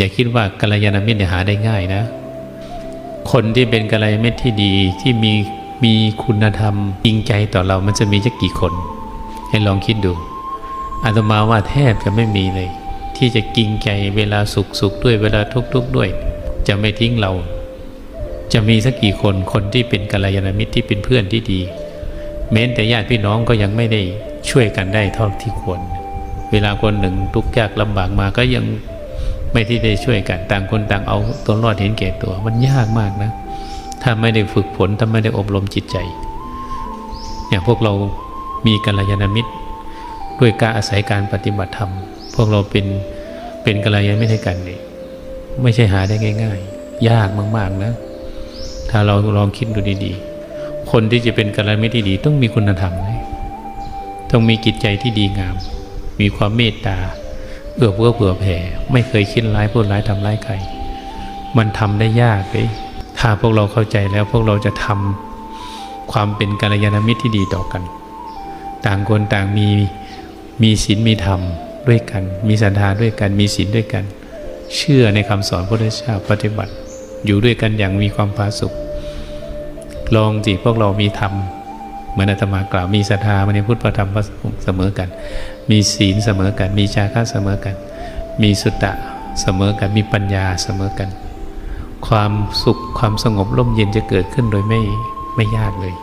อย่าคิดว่ากัลยาณมิตรหาได้ง่ายนะ คนที่เป็นกัลยาณมิตรที่ดีที่มีมีคุณธรรมจริงใจต่อเรามันจะมีจะกกี่คน ให้ลองคิดดูอาตมาว่าแทบจะไม่มีเลย ที่จะจริงใจเวลาสุขสุขด้วยเวลาทุกทุกข์ด้วย จะไม่ทิ้งเรา จะมีสักกี่คนคนที่เป็นกัลยาณมิตรที่เป็นเพื่อนที่ดี แม้แต่ญาติพี่น้องก็ยังไม่ได้ช่วยกันได้เท่าที่ควร เวลาคนหนึ่งทุกข์ยากลำบากมาก็ยัง ไม่ที่ได้ช่วยกัน ต่างคนต่างเอาตัวรอดเห็นแก่ตัว มันยากมากนะ ถ้าไม่ได้ฝึกฝนถ้าไม่ได้อบรมจิตใจ อย่างพวกเรามีกัลยาณมิตร ด้วยการอาศัยการปฏิบัติธรรม พวกเราเป็นเป็นกัลยาณมิตรให้กันนี่ไม่ใช่หาได้ง่าย ๆ ยากมากๆนะ ถ้าเราลองคิดดูดีๆ คนที่จะเป็นกัลยาณมิตรที่ดี ต้องมีคุณธรรมนะต้องมีจิตใจที่ดีงาม มีความเมตตา เอื้อเฟื้อเผื่อแผ่ ไม่เคยคิดร้ายพูดร้ายทำร้ายใคร มันทำได้ยากเลยถ้าพวกเราเข้าใจแล้วพวกเราจะทำความเป็นกัลยาณมิตรที่ดีต่อกัน ต่างคนต่างมีมีศีลมีธรรมด้วยกัน มีศรัทธาด้วยกันมีศีลด้วยกัน เชื่อในคำสอนพระพุทธเจ้าปฏิบัติ อยู่ด้วยกันอย่างมีความผาสุกลองสิพวกเรามีธรรม เหมือนอาตมากล่าวมีศรัทธาในพุทธประธรรมพระสงฆ์เสมอกัน มีศีลเสมอกัน มีจาคะเสมอกัน มีสุตตะเสมอกันมีปัญญาเสมอกัน ความสุขความสงบร่มเย็นจะเกิดขึ้นโดยไม่ไม่ยากเลย